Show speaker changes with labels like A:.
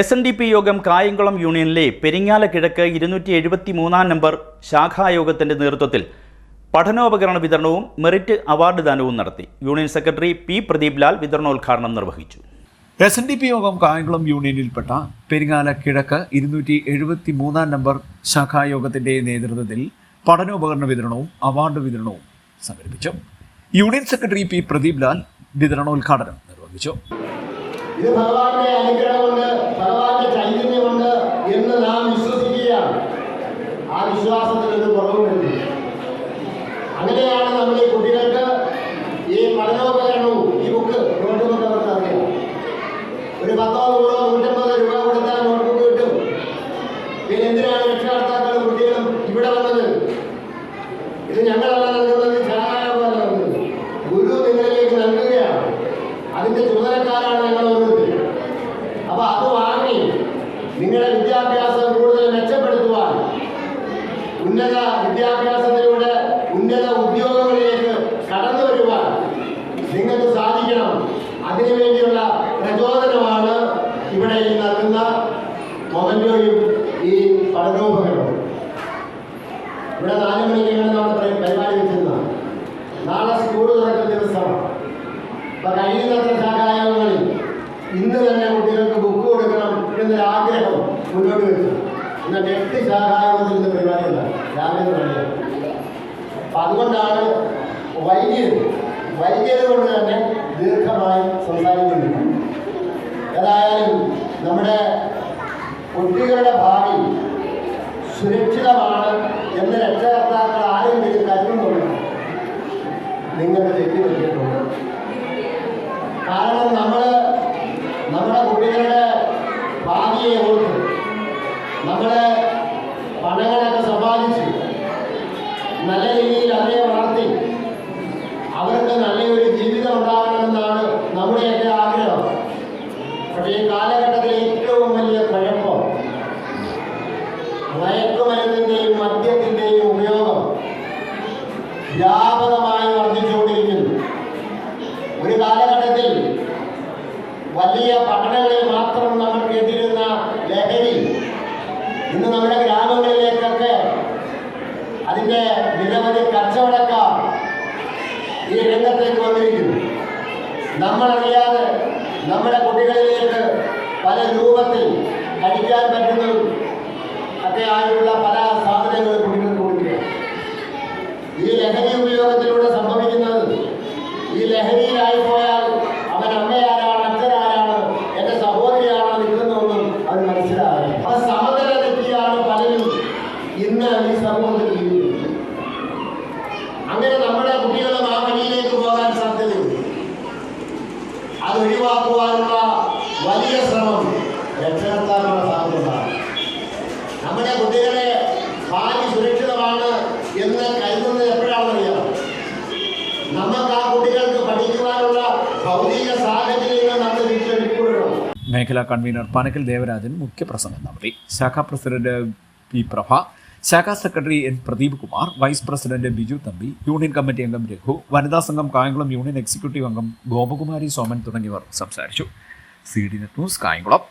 A: S N D P യോഗം കായംകുളം യൂണിയനിലെ പെരിങ്ങാല കിഴക്ക് ഇരുന്നൂറ്റി എഴുപത്തി മൂന്നാം നമ്പർ ശാഖായോഗത്തിന്റെ നേതൃത്വത്തിൽ പഠനോപകരണ വിതരണവും മെറിറ്റ് അവാർഡ് ദാനവും നടത്തി. Union secretary P Pradeep Lal വിതരണോദ്ഘാടനം നിർവഹിച്ചു.
B: എസ് എൻ ഡി പി യോഗം കായംകുളം യൂണിയനിൽപ്പെട്ട പെരിങ്ങാല കിഴക്ക് ഇരുന്നൂറ്റി എഴുപത്തി മൂന്നാം നമ്പർ ശാഖായോഗത്തിന്റെ നേതൃത്വത്തിൽ പഠനോപകരണ വിതരണവും അവാർഡ് വിതരണവും സംഘടിപ്പിച്ചു. Union secretary P Pradeep Lal വിതരണോദ്ഘാടനം നിർവഹിച്ചു.
C: ഇത് ഭഗവാന്റെ അനുഗ്രഹമുണ്ട് ഭഗവാന്റെ ചൈതന്യമുണ്ട് എന്ന് നാം വിശ്വസിക്കുകയാണ്. ആ വിശ്വാസത്തിൽ ഒരു കുറവ് അങ്ങനെയാണ് നമ്മൾ ഈ കുട്ടികൾക്ക് ഈ പഠനോപകരണവും ഈ ബുക്ക് നോട്ടുകൊണ്ടവർക്ക് അറിയാം. ഒരു പത്തോ നൂറോ രൂപ കൊടുത്താൽ നോട്ട്ബുക്ക് കിട്ടും. പിന്നെ എന്തിനാണ് രക്ഷകർത്താക്കളും കുട്ടികളും ഇവിടെ വന്നത്? ഇത് ഞങ്ങളല്ല നൽകുന്നത് ഗുരു നിങ്ങളിലേക്ക് നൽകുകയാണ്. അതിന്റെ ചുമതലക്കാരാണ് മെച്ചപ്പെടുത്തുവാൻ ഉന്നത വിദ്യാഭ്യാസത്തിലൂടെ ഉന്നത ഉദ്യോഗങ്ങളിലേക്ക് കടന്നു വരുവാൻ നിങ്ങൾക്ക് സാധിക്കണം. അതിനുവേണ്ടിയുള്ള പ്രചോദനമാണ് ഇവിടെ ഈ നൽകുന്ന മൊബൈലോയും ഈ പഠനോപകരണവും. ഇവിടെ നാല് മണിക്കാണ് നമ്മൾ പരി- പരിപാടി വെച്ചിരുന്നത് നാളെ സ്കൂൾ തുറക്കുന്ന ദിവസമാണ് അപ്പൊ കഴിയുന്നത്ര സഹായങ്ങളിൽ ഇന്ന് തന്നെ കുട്ടികൾക്ക് ബുക്ക് കൊടുക്കണം എന്നൊരു ആഗ്രഹം മുന്നോട്ട് വെച്ചു. എന്നാൽ എട്ട് സഹായത്തിൽ ഇന്ന് പരിപാടിയില്ല രാവിലെ തുടങ്ങിയത് അപ്പൊ അതുകൊണ്ടാണ് വൈകിയത്. വൈകിയത് കൊണ്ട് തന്നെ ദീർഘമായി സംസാരിക്കുന്നുണ്ട് ഏതായാലും നമ്മുടെ കുട്ടികളുടെ ഭാവി സുരക്ഷിതമാണ് എന്ന് രക്ഷകർത്താക്കൾ ആരെങ്കിലും കരുതുന്നുണ്ട് നിങ്ങൾ തെറ്റിദ്ധരിച്ചിട്ടുണ്ട്. കാരണം നമ്മൾ നമ്മുടെ കുട്ടികളുടെ ഭാവിയെ ഓർത്ത് നമ്മൾ പണങ്ങളൊക്കെ സമ്പാദിച്ച് നല്ല രീതിയിൽ അവരെ വളർത്തി. അവർക്ക് നല്ലൊരു ജീവിതം ഉണ്ടാകണമെന്നാണ് നമ്മുടെയൊക്കെ ആഗ്രഹം. പക്ഷേ ഈ കാലഘട്ടത്തിലെ ഏറ്റവും വലിയ കുഴപ്പം മയക്കുമരുന്നിന്റെയും മദ്യത്തിന്റെയും ഉപയോഗം വ്യാപകമായി വർദ്ധിച്ചുകൊണ്ടിരിക്കുന്നു. ഒരു കാലഘട്ടത്തിൽ വലിയ പട്ടണങ്ങളിൽ മാത്രം നമ്മൾ കേട്ടിരുന്ന ലഹരി ഇന്ന് നമ്മുടെ അതിന്റെ നിരവധി കച്ചവടക്കാർ ഈ രംഗത്തേക്ക് വന്നിരിക്കുന്നു. നമ്മളറിയാതെ നമ്മുടെ കുട്ടികളിലേക്ക് പല രൂപത്തിൽ കഴിക്കാൻ പറ്റുന്നതും ഒക്കെ ആയിട്ടുള്ള പല ഒഴിവാക്കുവാനുള്ള വലിയ ശ്രമം രക്ഷകർത്താക്കളുടെ ഭാഗത്തുണ്ടാകും നമ്മുടെ കുട്ടികളെ ഭാവി സുരക്ഷിതമാണ് എന്ന് കരുതുന്നത് എപ്പോഴാണെന്നറിയാം നമുക്ക് ആ കുട്ടികൾക്ക് പഠിക്കുവാനുള്ള ഭൗതിക സാഹചര്യങ്ങൾ നമ്മൾ വീട്ടിലെടുക്കണം
B: മേഖലാ കൺവീനർ പനക്കൽ ദേവരാജൻ മുഖ്യപ്രസംഗം നടത്തി. ശാഖാ പ്രസിഡന്റ് പി പ്രഭ ശാഖാ secretary N Pradeep Kumar vice president Biju Thampi union committee അംഗം രഘു വനിതാ സംഘം കായംകുളം യൂണിയൻ എക്സിക്യൂട്ടീവ് അംഗം ഗോപകുമാരി സോമൻ തുടങ്ങിയവർ സംസാരിച്ചു. C D net news Kayamkulam.